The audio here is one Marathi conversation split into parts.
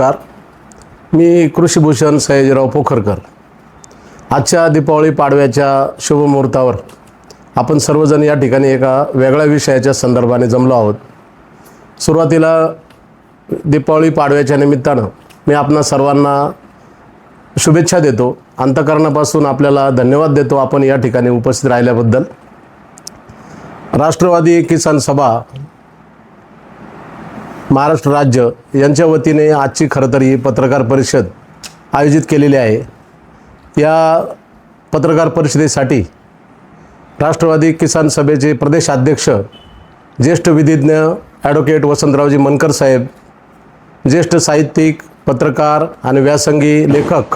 नमस्कार. मी कृषीभूषण सयाजीराव पोखरकर. आजच्या दीपावली पाडव्याच्या शुभमुहूर्तावर आपण सर्वजण या ठिकाणी एका वेगळ्या विषयाच्या संदर्भाने जमलो आहोत. सुरुवातीला दीपावली पाडव्याच्या निमित्तानं मी आपणा सर्वांना शुभेच्छा देतो. अंतकरणापासून आपल्याला धन्यवाद देतो आपण या ठिकाणी उपस्थित राहिल्याबद्दल. राष्ट्रवादी किसान सभा महाराष्ट्र राज्य यांच्या वतीने आजची खरं तर ही पत्रकार परिषद आयोजित केलेली आहे. या पत्रकार परिषदेसाठी राष्ट्रवादी किसान सभेचे प्रदेशाध्यक्ष ज्येष्ठ विधिज्ञ ॲडव्होकेट वसंतरावजी मनकर साहेब ज्येष्ठ साहित्यिक पत्रकार आणि व्यासंगी लेखक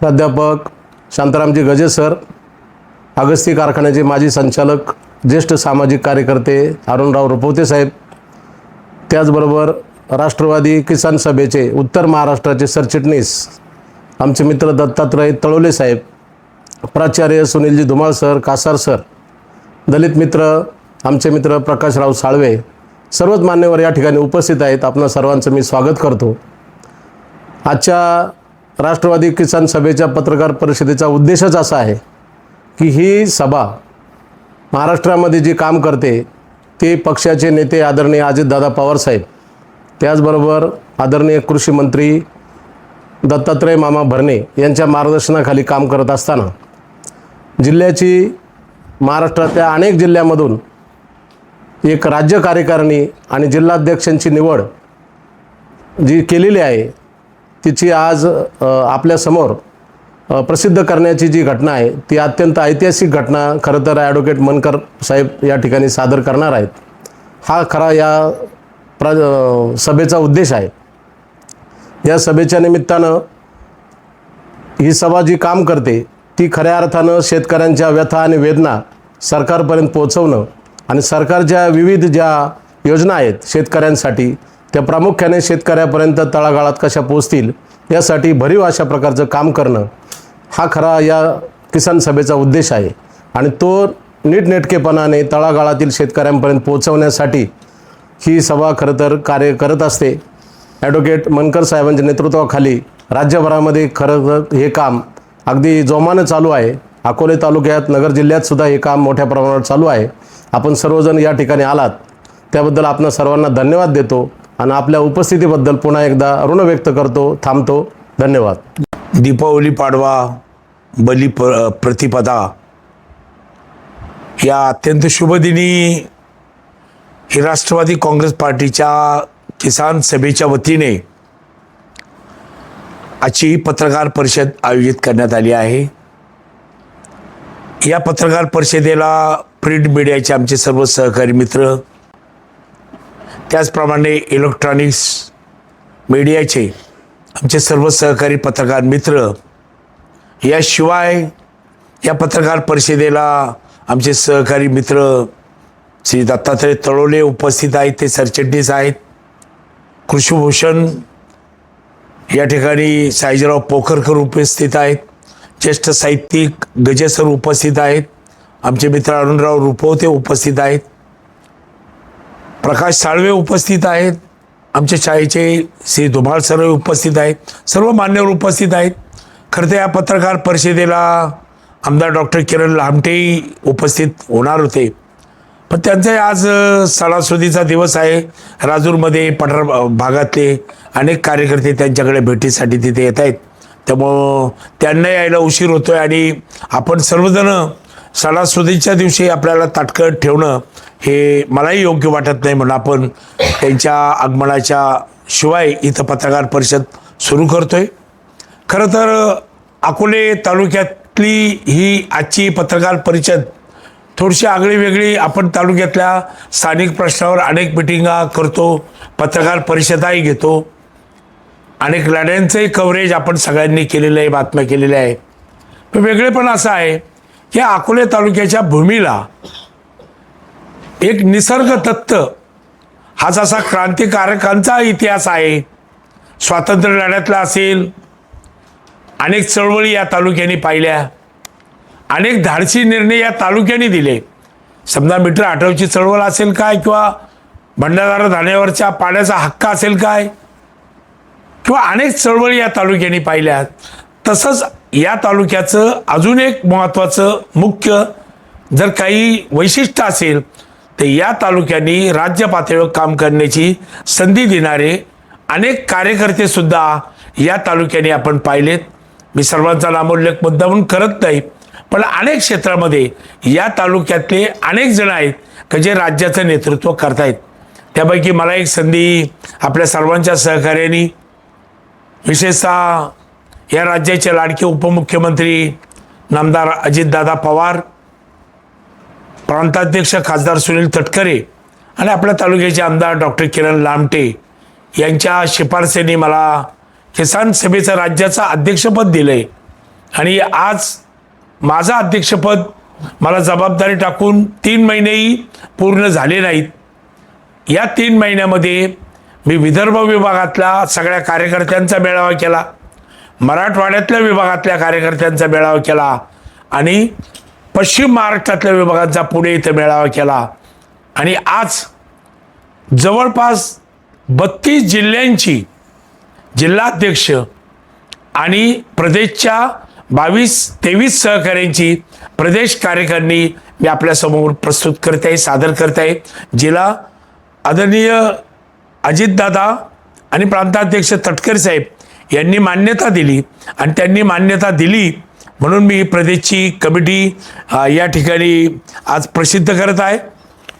प्राध्यापक शांतारामजी गजे सर अगस्ती कारखान्याचे माजी संचालक ज्येष्ठ सामाजिक कार्यकर्ते अरुणराव रुपवते साहेब त्याचबरोबर राष्ट्रवादी किसान सभेचे उत्तर महाराष्ट्राचे सरचिटणीस आमचे मित्र दत्तात्रय तळोले साहेब प्राचार्य सुनीलजी धुमाळ सर कासार सर दलित मित्र आमचे मित्र प्रकाशराव साळवे सर्वच मान्यवर या ठिकाणी उपस्थित आहेत. आपणा सर्वांचं मी स्वागत करतो. आजच्या राष्ट्रवादी किसान सभेच्या पत्रकार परिषदेचा उद्देशच असा आहे की ही सभा महाराष्ट्रामध्ये जी काम करते ते पक्षाचे नेते आदरणीय अजितदादा पवारसाहेब त्याचबरोबर आदरणीय कृषी मंत्री दत्तात्रय मामा भरणे यांच्या मार्गदर्शनाखाली काम करत असताना जिल्ह्याची महाराष्ट्रातल्या अनेक जिल्ह्यामधून एक राज्य कार्यकारिणी आणि जिल्हाध्यक्षांची निवड जी केलेली आहे तिची आज आपल्यासमोर प्रसिद्ध करण्याची जी घटना आहे ती अत्यंत ऐतिहासिक घटना. खरं तर ॲडव्होकेट मनकर साहेब या ठिकाणी सादर करणार आहेत. हा खरा या प्र सभेचा उद्देश आहे. या सभेच्या निमित्तानं ही सभा जी काम करते ती खऱ्या अर्थानं शेतकऱ्यांच्या व्यथा आणि वेदना सरकारपर्यंत पोचवणं आणि सरकारच्या विविध ज्या योजना आहेत शेतकऱ्यांसाठी त्या प्रामुख्याने शेतकऱ्यापर्यंत तळागाळात कशा पोचतील यासाठी भरीव अशा प्रकारचं काम करणं हा खरा या किसान सभेचा उद्देश आहे. आणि तो नीटनेटकेपणाने तळागाळातील शेतकऱ्यांपर्यंत पोहोचवण्यासाठी ही सभा खरं तर कार्य करत असते. ॲडव्होकेट मनकर साहेबांच्या नेतृत्वाखाली राज्यभरामध्ये खरं तर हे काम अगदी जोमानं चालू आहे. अकोले तालुक्यात नगर जिल्ह्यातसुद्धा हे काम मोठ्या प्रमाणावर चालू आहे. आपण सर्वजण या ठिकाणी आलात. त्याबद्दल आपण सर्वांना धन्यवाद देतो. आणि आपल्या उपस्थितीबद्दल पुन्हा एकदा ऋण व्यक्त करतो थांबतो. धन्यवाद. दीपावली पाडवा बली प्र प्रतिपदा या अत्यंत शुभदिनी ही राष्ट्रवादी काँग्रेस पार्टीच्या किसान सभेच्या वतीने आजची पत्रकार परिषद आयोजित करण्यात आली आहे. या पत्रकार परिषदेला प्रिंट मीडियाचे आमचे सर्व सहकारी मित्र त्याचप्रमाणे इलेक्ट्रॉनिक्स मीडियाचे आमचे सर्व सहकारी पत्रकार मित्र याशिवाय या पत्रकार परिषदेला आमचे सहकारी मित्र श्री दत्तात्रय तळोले उपस्थित आहेत ते सरचिटणीस आहेत. कृषीभूषण या ठिकाणी साईजीराव पोखरकर उपस्थित आहेत. ज्येष्ठ साहित्यिक गजेसर उपस्थित आहेत. आमचे मित्र अरुणराव रुपवते उपस्थित आहेत. प्रकाश साळवे उपस्थित आहेत. आमच्या शाळेचे श्री दुभाळ सर उपस्थित आहेत. सर्व मान्यवर उपस्थित आहेत. खरं तर या पत्रकार परिषदेला आमदार डॉक्टर किरण लामटेही उपस्थित होणार होते. पण त्यांचे आज सणासुदीचा दिवस आहे. राजूरमध्ये पठार भागातले अनेक कार्यकर्ते त्यांच्याकडे भेटीसाठी तिथे येत आहेत. त्यामुळं त्यांना यायला उशीर होतो आहे आणि आपण सर्वजण सणासुदीच्या दिवशी आपल्याला ताटकळत ठेवणं हे मलाही योग्य वाटत नाही म्हणून आपण त्यांच्या आगमनाच्या शिवाय इथं पत्रकार परिषद सुरू करतोय. खरं तर अकोले तालुक्यातली ही आजची पत्रकार परिषद थोडीशी आगळी वेगळी आपण तालुक्यातल्या स्थानिक प्रश्नावर अनेक मिटिंगा करतो पत्रकार परिषदाही घेतो. अनेक लढ्यांचंही कव्हरेज आपण सगळ्यांनी केलेलं आहे बातम्या केलेल्या आहे वेगळेपण असं आहे की अकोले तालुक्याच्या भूमीला एक निसर्ग तत्व हा जसा क्रांतिकारकांचा इतिहास आहे. स्वातंत्र्य लढ्यातला असेल. अनेक चळवळी या तालुक्याने पाहिल्या. अनेक धाडसी निर्णय या तालुक्याने दिले. समजा मीटर आठवची चळवळ असेल काय किंवा भंडारा धाण्यावरच्या पाण्याचा हक्क असेल काय? किंवा अनेक चळवळी या तालुक्याने पाहिल्या. तसंच या तालुक्याचं अजून एक महत्त्वाचं मुख्य जर काही वैशिष्ट्य असेल तर या तालुक्यांनी राज्य पातळीवर काम करण्याची संधी देणारे अनेक कार्यकर्ते सुद्धा या तालुक्याने आपण पाहिलेत. मी सर्वांचा नामोल्लेख मुद्दामून करत नाही पण अनेक क्षेत्रामध्ये या तालुक्यातले अनेक जण आहेत का जे राज्याचं नेतृत्व करतायत. त्यापैकी मला एक संधी आपल्या सर्वांच्या सहकार्याने विशेषतः या राज्याचे लाडके उपमुख्यमंत्री नामदार अजितदादा पवार प्रांताध्यक्ष खासदार सुनील तटकरे आणि आपल्या तालुक्याचे आमदार डॉक्टर किरण लामटे यांच्या शिफारसीने मला किसान सभेचं राज्याचं अध्यक्षपद दिलं आहे आणि आज माझं अध्यक्षपद मला जबाबदारी टाकून तीन महिनेही पूर्ण झाले नाहीत. या तीन महिन्यामध्ये मी विदर्भ विभागातल्या सगळ्या कार्यकर्त्यांचा मेळावा केला मराठवाड्यातल्या विभागातल्या कार्यकर्त्यांचा मेळावा केला आणि पश्चिम महाराष्ट्रातल्या विभागांचा पुणे इथं मेळावा केला. आणि आज जवळपास बत्तीस जिल्ह्यांची जिल्हाध्यक्ष आणि प्रदेशच्या बावीस तेवीस सहकाऱ्यांची प्रदेश कार्यकारिणी मी आपल्यासमोर प्रस्तुत करत आहे सादर करत आहे. जिला आदरणीय अजितदादा आणि प्रांताध्यक्ष तटकर साहेब यांनी मान्यता दिली. आणि त्यांनी मान्यता दिली म्हणून मी प्रदेशची कमिटी या ठिकाणी आज प्रसिद्ध करत आहे.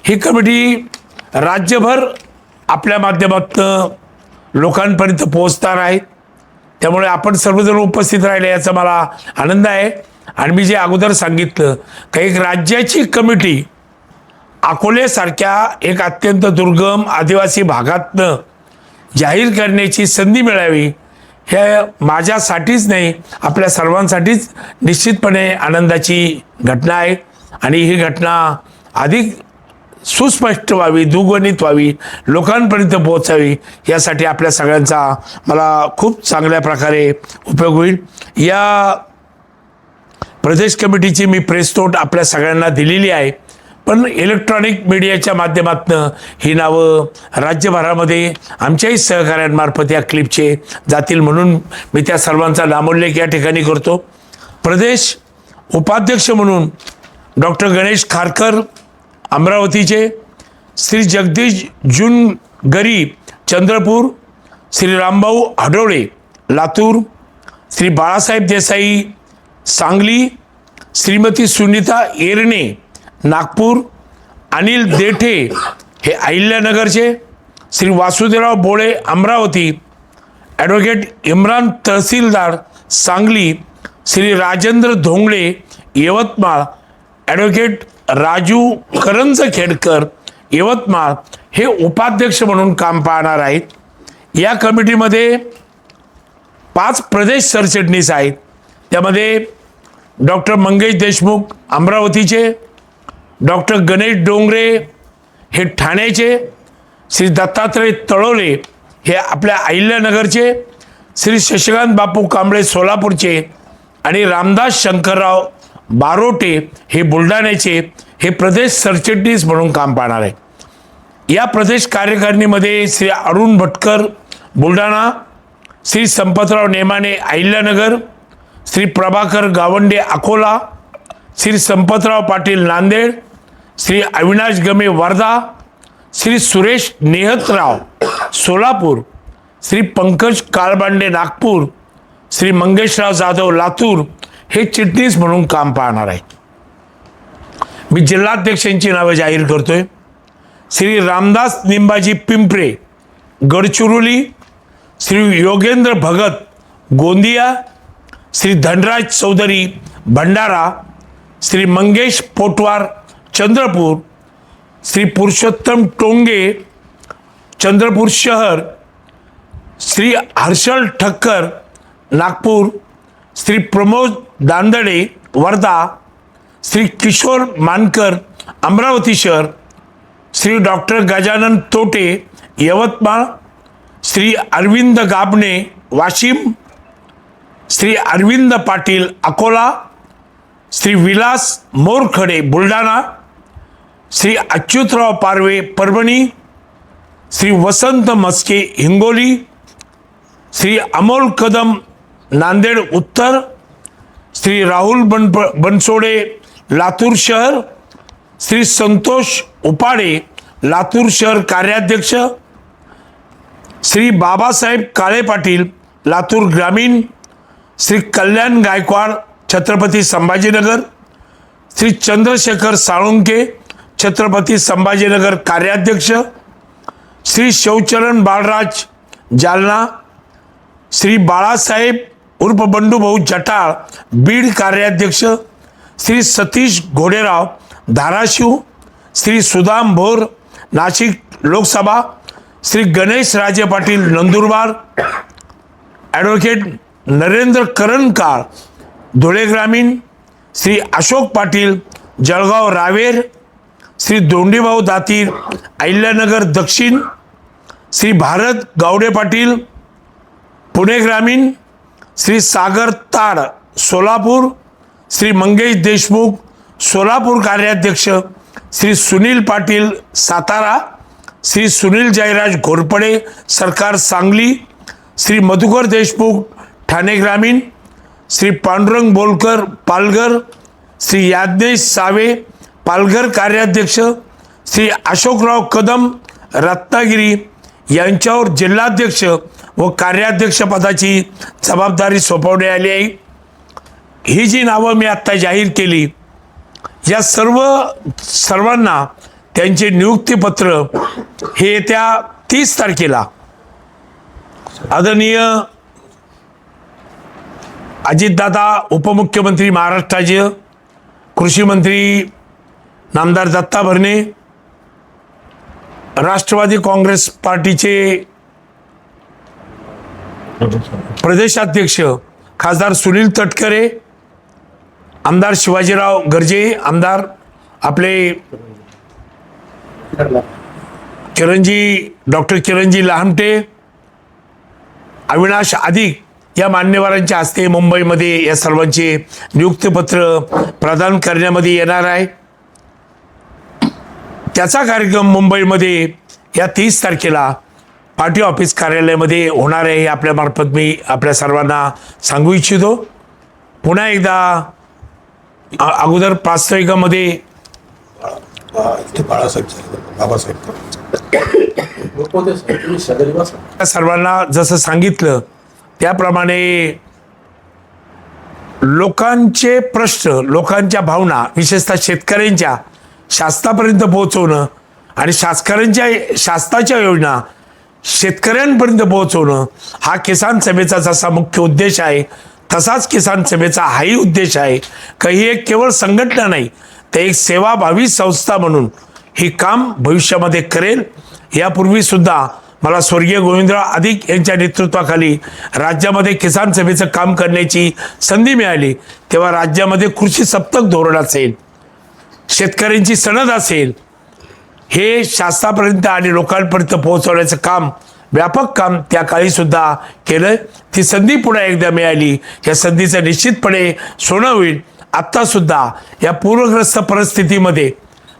ही कमिटी राज्यभर आपल्या माध्यमातून लोकांपर्यंत पोहोचणार आहे. त्यामुळे आपण सर्वजण उपस्थित राहिले याचा मला आनंद आहे. आणि मी जे अगोदर सांगितलं का एक राज्याची कमिटी अकोलेसारख्या एक अत्यंत दुर्गम आदिवासी भागातनं जाहीर करण्याची संधी मिळावी हे माझ्यासाठीच नाही आपल्या सर्वांसाठीच निश्चितपणे आनंदाची घटना आहे. आणि ही घटना अधिक सुस्पष्ट व्हावी दुगणित व्हावी लोकांपर्यंत पोहोचावी यासाठी आपल्या सगळ्यांचा मला खूप चांगल्या प्रकारे उपयोग होईल. या प्रदेश कमिटीची मी प्रेस नोट आपल्या सगळ्यांना दिलेली आहे. पण इलेक्ट्रॉनिक मीडियाच्या माध्यमातून ही नावं राज्यभरामध्ये आमच्याही सहकाऱ्यांमार्फत या क्लिपचे जातील म्हणून मी त्या सर्वांचा नामोल्लेख या ठिकाणी करतो. प्रदेश उपाध्यक्ष म्हणून डॉक्टर गणेश खारकर अमरावतीचे श्री जगदीश जुनगरी चंद्रपूर श्री रामभाऊ हडोळे लातूर श्री बाळासाहेब देसाई सांगली श्रीमती सुनीता एरणे नागपूर अनिल देठे हे अहिल्यानगरचे श्री वासुदेवराव बोळे अमरावती ॲडव्होकेट इम्रान तहसीलदार सांगली श्री राजेंद्र धोंगळे यवतमाळ ॲडव्होकेट राजू करंज खेडकर यवतमाळ हे उपाध्यक्ष म्हणून काम पाहणार आहेत. या कमिटीमध्ये पाच प्रदेश सरचिटणीस आहेत. त्यामध्ये डॉक्टर मंगेश देशमुख अमरावतीचे डॉक्टर गणेश डोंगरे हे ठाण्याचे श्री दत्तात्रय तळोले हे आपल्या अहिल्यानगरचे श्री शशिकांत बापू कांबळे सोलापूरचे आणि रामदास शंकरराव बारोटे हे बुलढाण्याचे हे प्रदेश सरचिटणीस म्हणून काम पाहणार आहे. या प्रदेश कार्यकारिणीमध्ये श्री अरुण भटकर बुलढाणा श्री संपतराव नेमाने अहिल्यानगर श्री प्रभाकर गावंडे अकोला श्री संपतराव पाटील नांदेड श्री अविनाश गमे वर्धा श्री सुरेश नेहतराव सोलापूर श्री पंकज काळबांडे नागपूर श्री मंगेशराव जाधव लातूर हे चिटणीस म्हणून काम पाहणार आहेत. मी जिल्हाध्यक्षांची नावं जाहीर करतोय. श्री रामदास निंबाजी पिंपरे गडचिरोली श्री योगेंद्र भगत गोंदिया श्री धनराज चौधरी भंडारा श्री मंगेश पोटवार चंद्रपूर श्री पुरुषोत्तम टोंगे चंद्रपूर शहर श्री हर्षल ठक्कर नागपूर श्री प्रमोद दांदडे वर्धा श्री किशोर मानकर अमरावती शहर श्री डॉक्टर गजानन तोटे यवतमाळ श्री अरविंद गाबणे वाशिम श्री अरविंद पाटील अकोला श्री विलास मोरखडे बुलढाणा श्री अच्युतराव पारवे परभणी श्री वसंत मस्के हिंगोली श्री अमोल कदम नांदेड उत्तर श्री राहुल बन बनसोडे लातूर शहर श्री संतोष उपाडे लातूर शहर कार्याध्यक्ष श्री बाबासाहेब काळे पाटील लातूर ग्रामीण श्री कल्याण गायकवाड छत्रपती संभाजीनगर श्री चंद्रशेखर साळुंके छत्रपती संभाजीनगर कार्याध्यक्ष श्री शिवचरण बाळराज जालना श्री बाळासाहेब उर्फ बंडूभाऊ जटाळ बीड कार्याध्यक्ष श्री सतीश घोडेराव धाराशिव श्री सुदाम भोर नाशिक लोकसभा श्री गणेश राजे पाटील नंदुरबार ॲडव्होकेट नरेंद्र करणकाळ धुळे ग्रामीण श्री अशोक पाटील जळगाव रावेर श्री दोंडीभाऊ दातीर अहिल्यानगर दक्षिण श्री भारत गावडे पाटील पुणे ग्रामीण श्री सागर ताड सोलापूर श्री मंगेश देशमुख सोलापूर कार्याध्यक्ष श्री सुनील पाटील सातारा श्री सुनील जयराज घोरपडे सरकार सांगली श्री मधुकर देशमुख ठाणे ग्रामीण श्री पांडुरंग बोलकर पालघर श्री याज्ञेश सावे पालघर कार्याध्यक्ष श्री अशोकराव कदम रत्नागिरी यांच्यावर जिल्हाध्यक्ष व कार्याध्यक्षपदाची जबाबदारी सोपवण्यात आली आहे. ही जी नावं मी आत्ता जाहीर केली या सर्व सर्वांना त्यांचे नियुक्तीपत्र हे येत्या तीस तारखेला आदरणीय अजितदादा उपमुख्यमंत्री महाराष्ट्राचे कृषी मंत्री नामदार दत्ता भरणे राष्ट्रवादी काँग्रेस पार्टीचे प्रदेशाध्यक्ष खासदार सुनील तटकरे आमदार शिवाजीराव गर्जे आमदार आपले किरणजी डॉक्टर किरणजी लहामटे अविनाश अधिक या मान्यवरांच्या हस्ते मुंबईमध्ये या सर्वांचे नियुक्तीपत्र प्रदान करण्यामध्ये येणार आहे. त्याचा कार्यक्रम मुंबईमध्ये या तीस तारखेला पार्टी ऑफिस कार्यालयामध्ये होणार आहे हे आपल्यामार्फत मी आपल्या सर्वांना सांगू इच्छितो. पुन्हा एकदा अगोदर प्रास्ताविकामध्ये बाबासाहेब सर्वांना जसं सांगितलं त्याप्रमाणे लोकांचे प्रश्न लोकांच्या भावना विशेषतः शेतकऱ्यांच्या शासनापर्यंत पोहोचवणं आणि शासकऱ्यांच्या शासनाच्या योजना शेतकऱ्यांपर्यंत पोहोचवणं हा किसान सभेचा जसा मुख्य उद्देश आहे तसाच किसान सभेचा हाही उद्देश आहे. का ही एक केवळ संघटना नाही तर एक सेवाभावी संस्था म्हणून ही काम भविष्यामध्ये करेल. यापूर्वीसुद्धा मला स्वर्गीय गोविंदराव अधिक यांच्या नेतृत्वाखाली राज्यामध्ये किसान सभेचं काम करण्याची संधी मिळाली. तेव्हा राज्यामध्ये कृषी सप्तक धोरण असेल. शेतकऱ्यांची सनद असेल हे शासनापर्यंत आणि लोकांपर्यंत पोहोचवण्याचं काम व्यापक काम त्या काळी सुद्धा केलं. ती संधी पुन्हा एकदा मिळाली. या संधीचं निश्चितपणे सोनं होईल. आत्तासुद्धा या पूरग्रस्त परिस्थितीमध्ये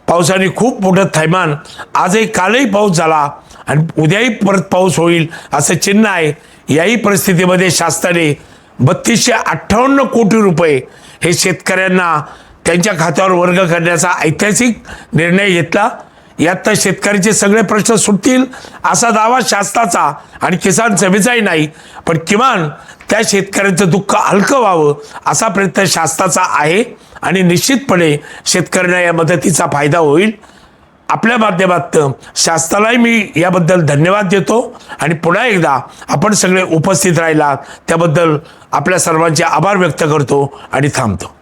पावसाने खूप मोठं थैमान. आजही कालही पाऊस झाला आणि उद्याही परत पाऊस होईल असं चिन्ह आहे. याही परिस्थितीमध्ये शासनाने बत्तीसशे अठ्ठावन्न कोटी रुपये हे शेतकऱ्यांना त्यांच्या खात्यावर वर्ग करण्याचा ऐतिहासिक निर्णय घेतला. यात तर शेतकऱ्याचे सगळे प्रश्न सुटतील असा दावा शासनाचा आणि किसान सभेचाही नाही पण किमान त्या शेतकऱ्यांचं दुःख हलकं व्हावं असा प्रयत्न शासनाचा आहे आणि निश्चितपणे शेतकऱ्यांना या मदतीचा फायदा होईल. आपल्या माध्यमातून शासनालाही मी याबद्दल धन्यवाद देतो आणि पुन्हा एकदा आपण सगळे उपस्थित राहिलात त्याबद्दल आपल्या सर्वांचे आभार व्यक्त करतो आणि थांबतो.